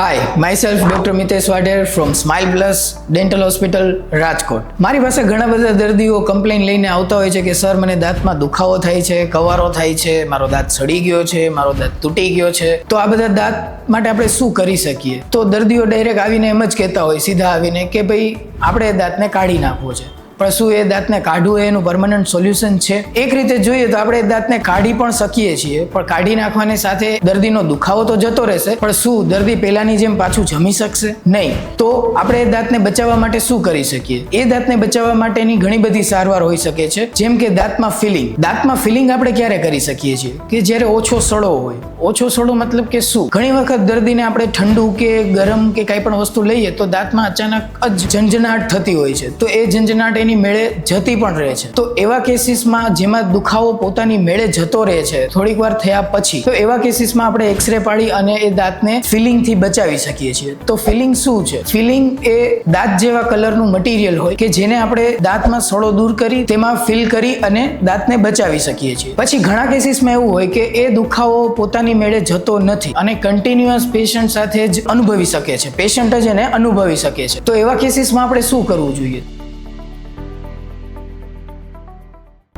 Hi myself doctor Mitesh Vadher from smile plus dental hospital Rajkot. મારી પાસે ઘણા બધા દર્દીઓ કમ્પ્લેન લઈને આવતા હોય છે કે, સર, મને દાંતમાં દુખાવો થાય છે, કવારો થાય છે, મારો દાંત સડી ગયો છે, મારો દાંત તૂટી ગયો છે. તો આ બધા દાંત માટે આપણે શું કરી શકીએ? તો દર્દીઓ ડાયરેક્ટ આવીને એમ જ કહેતા હોય, સીધા આવીને કે, ભાઈ, આપણે દાંતને કાઢી નાખવો છે. પણ શું એ દાંતને કાઢવું એનું પરમનન્ટ સોલ્યુશન છે. એક રીતે જોઈએ તો આપણે દાંતને કાઢી પણ શકીએ છીએ, પણ કાઢી નાખવાની સાથે દર્દીનો દુખાવો તો જતો રહેશે, પણ શું દર્દી પહેલાની જેમ પાછું જમી શકશે? નહીં. તો આપણે એ દાંતને બચાવવા માટે શું કરી શકીએ? એ દાંતને બચાવવા માટેની ઘણી બધી સારવાર હોઈ શકે છે, જેમ કે દાંતમાં ફિલિંગ. દાંતમાં ફિલિંગ આપણે ક્યારે કરી શકીએ છીએ? કે જ્યારે ઓછો સડો હોય ઓછો સોડો મતલબ કે શું? ઘણી વખત દર્દીને આપણે ઠંડુ કે ગરમ કે કાંઈ પણ વસ્તુ લઈએ તો દાંતમાં અચાનક જ ઝંઝનાટ થતી હોય છે. તો એ ઝંઝનાટ એની મેળે જતી પણ રહે છે. તો એવા કેસીસમાં જેમાં દુખાવો પોતાની મેળે જતો રહે છે, થોડીક વાર થયા પછી, તો એવા કેસીસમાં આપણે એક્સરે પાડી અને એ દાંતને ફિલિંગથી બચાવી શકીએ છીએ. તો ફિલિંગ શું છે? ફિલિંગ એ દાંત જેવા કલરનું મટીરિયલ હોય કે જેને આપણે દાંતમાં સડો દૂર કરી, તેમાં ફિલ કરી અને દાંતને બચાવી શકીએ છીએ. પછી ઘણા કેસીસમાં એવું હોય કે એ દુખાવો પોતાની મેળે જતો નથી અને કન્ટિન્યુઅસ પેશન્ટ સાથે જ અનુભવી શકે છે. પેશન્ટ જ એને અનુભવી શકે છે. તો એવા કેસીસમાં આપણે શું કરવું જોઈએ?